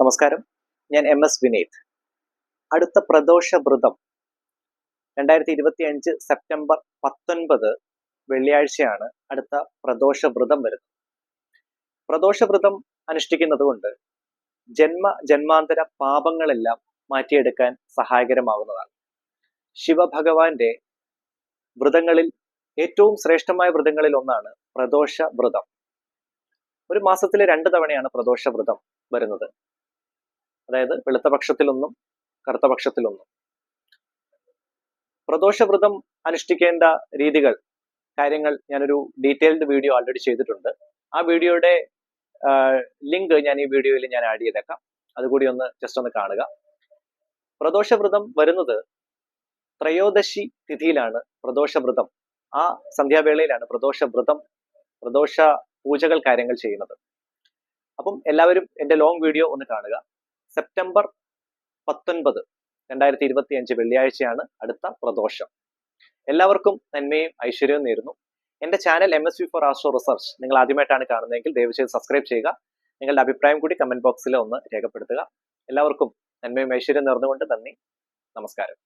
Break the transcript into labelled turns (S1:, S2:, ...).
S1: നമസ്കാരം. ഞാൻ M S Vineeth. അടുത്ത പ്രദോഷ വ്രതം. രണ്ടായിരത്തി ഇരുപത്തി അഞ്ച് സെപ്റ്റംബർ പത്തൊൻപത് വെള്ളിയാഴ്ചയാണ് അടുത്ത പ്രദോഷ വ്രതം വരുന്നത്. പ്രദോഷ വ്രതം അനുഷ്ഠിക്കുന്നത് കൊണ്ട് ജന്മ ജന്മാന്തര പാപങ്ങളെല്ലാം മാറ്റിയെടുക്കാൻ സഹായകരമാകുന്നതാണ്. ശിവഭഗവാന്റെ വ്രതങ്ങളിൽ ഏറ്റവും ശ്രേഷ്ഠമായ വ്രതങ്ങളിൽ ഒന്നാണ് പ്രദോഷ വ്രതം. ഒരു മാസത്തിലെ രണ്ട് തവണയാണ് പ്രദോഷ വ്രതം വരുന്നത്. അതായത് വെളുത്ത പക്ഷത്തിലൊന്നും കറുത്ത പക്ഷത്തിലൊന്നും പ്രദോഷ വ്രതം അനുഷ്ഠിക്കേണ്ട രീതികൾ കാര്യങ്ങൾ ഞാനൊരു ഡീറ്റെയിൽഡ് വീഡിയോ ആൾറെഡി ചെയ്തിട്ടുണ്ട്. ആ വീഡിയോയുടെ ലിങ്ക് ഞാൻ ഈ വീഡിയോയിൽ ഞാൻ ആഡ് ചെയ്തേക്കാം. അതുകൂടി ഒന്ന് ജസ്റ്റ് ഒന്ന് കാണുക. പ്രദോഷ വ്രതം വരുന്നത് ത്രയോദശി തിഥിയിലാണ് പ്രദോഷ വ്രതം ആ സന്ധ്യാവേളയിലാണ് പ്രദോഷ വ്രതം പ്രദോഷ പൂജകൾ കാര്യങ്ങൾ ചെയ്യുന്നത്. അപ്പം എല്ലാവരും എന്റെ ലോങ് വീഡിയോ ഒന്ന് കാണുക. സെപ്റ്റംബർ പത്തൊൻപത് രണ്ടായിരത്തി ഇരുപത്തി അഞ്ച് വെള്ളിയാഴ്ചയാണ് അടുത്ത പ്രദോഷം. എല്ലാവർക്കും നന്മയും ഐശ്വര്യവും നേരുന്നു. എന്റെ channel M S V four astro research നിങ്ങൾ ആദ്യമായിട്ടാണ് കാണുന്നതെങ്കിൽ ദയവ് ചെയ്ത് സബ്സ്ക്രൈബ് ചെയ്യുക. നിങ്ങളുടെ അഭിപ്രായം കൂടി കമന്റ് ബോക്സിൽ ഒന്ന് രേഖപ്പെടുത്തുക. എല്ലാവർക്കും നന്മയും ഐശ്വര്യം നേർന്നുകൊണ്ട് നന്ദി. നമസ്കാരം.